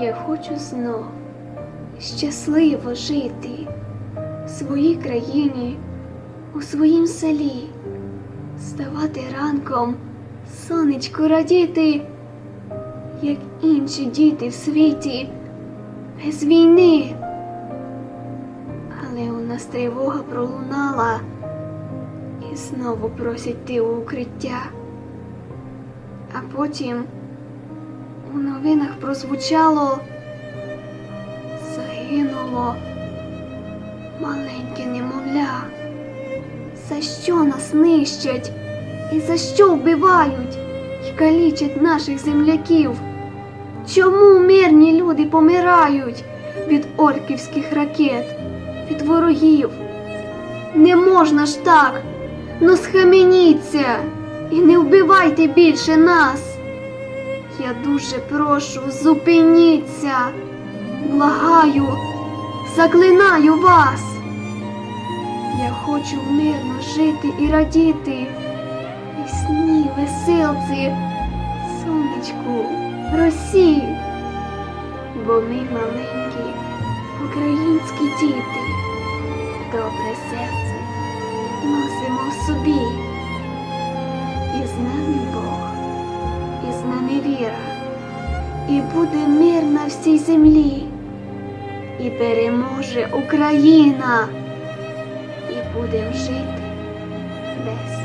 Я хочу знов щасливо жити в своїй країні, у своїм селі, ставати ранком, сонечку радіти, як інші діти в світі, без війни. Але у нас тривога пролунала і знову просять ти у укриття. А потім у новинах прозвучало загинуло маленьке немовля. За що нас нищать і за що вбивають і калічать наших земляків? Чому мирні люди помирають від орківських ракет, від ворогів? Не можна ж так, ну схаменіться і не вбивайте більше нас. Я дуже прошу, зупиніться, благаю, заклинаю вас. Я хочу мирно жити і радіти. Весні, веселці, сонечку, росі. Бо ми маленькі, українські діти, добре серце носимо в собі. І буде мир на всій землі, і переможе Україна, і будемо жити без.